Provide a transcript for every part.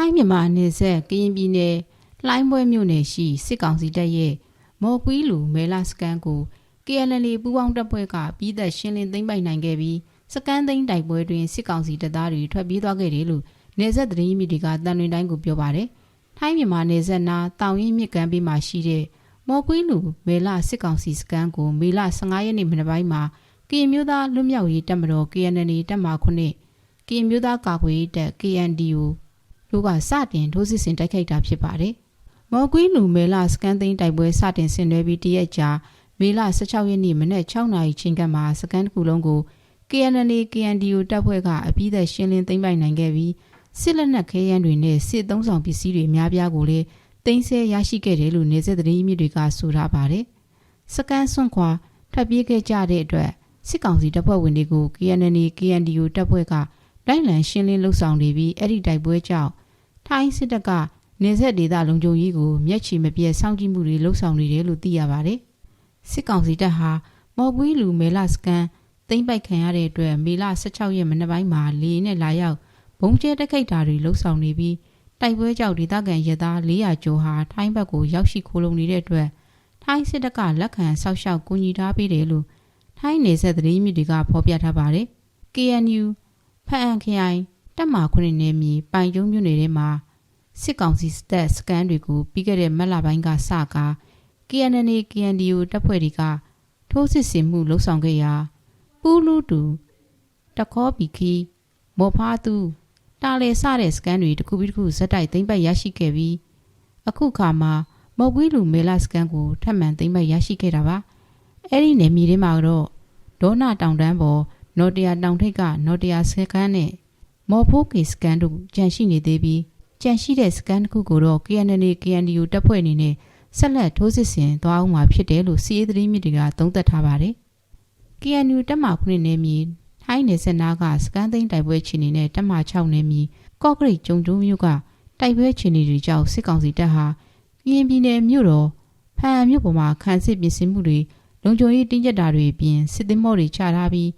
ထိုင်းမြန်မာနယ်စပ်ကရင်ပြည်နယ်လှိုင်းပွဲမြို့နယ်ရှိစစ်ကောင်စီတပ်ရဲ့မော်ကွီးလူမဲလာစကန်ကို KNL ပူးပေါင်းတပ်ဖွဲ့ကပြည်သက်ရှင်းလင်းသိမ်းပိုက်နိုင်ခဲ့ပြီးစကန်သိမ်းတိုက်ပွဲတွင်စစ်ကောင်စီတပ်သားတွေထွက်ပြေးသွားခဲ့တယ်လို့နယ်စပ်သတင်းမြစ်တွေကတန်လွင်တိုင်းကိုပြောပါတယ်။ထိုင်းမြန်မာနယ်စပ်နာတောင်ရင်မြစ်ကမ်းဘေးမှာရှိတဲ့မော်ကွီးလူမဲလာစစ်ကောင်စီစကန်ကိုမေလ15ရက်နေ့မနက်ပိုင်းမှာကရင်မျိုးသားလွတ်မြောက်ရေးတပ်မတော် KNL တပ်မ9ကရင်မျိုးသားကာကွယ်ရေးတပ် KNDO တို့ကစတင်ထိုးစစ်ဆင်တိုက်ခိုက်တာဖြစ်ပါတယ်။မော်ကွီးလူမဲလာစကန်သိန်းတိုက်ပွဲစတင်ဆင်နွှဲပြီးတရက်ကြာမေလ16ရက်နေ့မနက်6နာရီချင်းကမှစကန်တစ်ခုလုံးကို KNL KNDO တပ်ဖွဲ့ကအပြီးသက်ရှင်းလင်းသိမ်းပိုက်နိုင်ခဲ့ပြီးစစ်လက်နက်ခဲယမ်းတွေနဲ့စစ်သုံးဆောင်ပစ္စည်းတွေအများပြားကိုလည်းသိမ်းဆည်းရရှိခဲ့တယ်လို့နေဆက်သတင်းမြစ်တွေကဆိုထားပါတယ်။စကန်စွန့်ခွာထွက်ပြေးခဲ့ကြတဲ့အတွက်စစ်ကောင်စီတပ်ဖွဲ့ဝင်တွေကို KNL KNDO တပ်ဖွဲ့ကလိုက်လံရှင်းလင်းလှုပ်ဆောင်နေပြီးအဲ့ဒီတိုက်ပွဲကြောင့် ထိုင်းစစ်တပ်ကနေဆက်ဒေသလုံခြုံရေးကိုမျက်ခြေမပြတ်စောင့်ကြည့်မှုတွေလှုပ်ဆောင်နေတယ်လို့သိရပါတယ်။စစ်ကောင်စီတပ်ဟာမော်ပွီးလူမဲလာစကန်သိမ့်ပိုက်ခံရတဲ့အတွက်မေလ16ရက်မနက်ပိုင်းမှာလေနဲ့လာရောက်ဘုံကျဲတက်ခိတ်တာတွေလှုပ်ဆောင်နေပြီးတိုက်ပွဲကြောင့်ဒေသခံရဲသား400ကျော်ဟာထိုင်းဘက်ကိုရောက်ရှိခိုးလုံနေတဲ့အတွက်ထိုင်းစစ်တပ်ကလက်ခံဆောက်ရှောက်ကူညီထားပေးတယ်လို့ထိုင်းနေဆက်သတင်းမြစ်တွေကဖော်ပြထားပါတယ်။ KNU ဖအံခရိုင် တက်မာခုနှစ်နယ်မြေပိုင်ကျုံမြို့နယ်ထဲမှာစစ်ကောင်စီစတက်စကန်တွေကိုပြီးခဲ့တဲ့မက်လပိုင်းကစကာ KNN KNDO တပ်ဖွဲ့တွေကထိုးစစ်ဆင်မှုလှုပ်ဆောင်ခဲ့ရာပူးလူတူတခေါပီခီမော်ဖာသူတာလေစတဲ့စကန်တွေတစ်ခုပြီးတစ်ခုဇက်တိုက်သိမ့်ပိုက်ရရှိခဲ့ပြီးအခုခါမှာမော်ကွေးလူမဲလာစကန်ကိုထပ်မံသိမ့်ပိုက်ရရှိခဲ့တာပါအဲ့ဒီနယ်မြေထဲမှာတော့ဒေါနာတောင်တန်းပေါ်နော်တရာတောင်ထိပ်ကနော်တရာစကန်နဲ့ မော်ဖိုးကေစကန်တို့ကြန့်ရှိနေသေးပြီးကြန့်ရှိတဲ့စကန်တစ်ခုကိုတော့ KNN KNDO တပ်ဖွဲ့အနေနဲ့ဆက်လက်ထိုးစစ်ဆင်သွားအောင်မှာဖြစ်တယ်လို့စီးရေးသတင်းမြစ်တွေကသုံးသပ်ထားပါတယ်။ KNU တပ်မခုနှစ်နယ်မြေထိုင်းနယ်စပ်နာကစကန်သိန်းတိုက်ပွဲချီနေနဲ့တပ်မ6နယ်မြေကော့ကရိတ်ကျုံကျုံမြို့ကတိုက်ပွဲချီနေတွေကြောင့်စစ်ကောင်စီတပ်ဟာကရင်ပြည်နယ်မြို့တော်ဖန်မြို့ပေါ်မှာခန်းစစ်ပြင်ဆင်မှုတွေလုံခြုံရေးတင်းကျပ်တာတွေအပြင်စစ်သည်မော့တွေချထားပြီး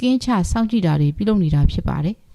ကင်းချစောင့်ကြည့်တာတွေပြုလုပ်နေတာဖြစ်ပါတယ်။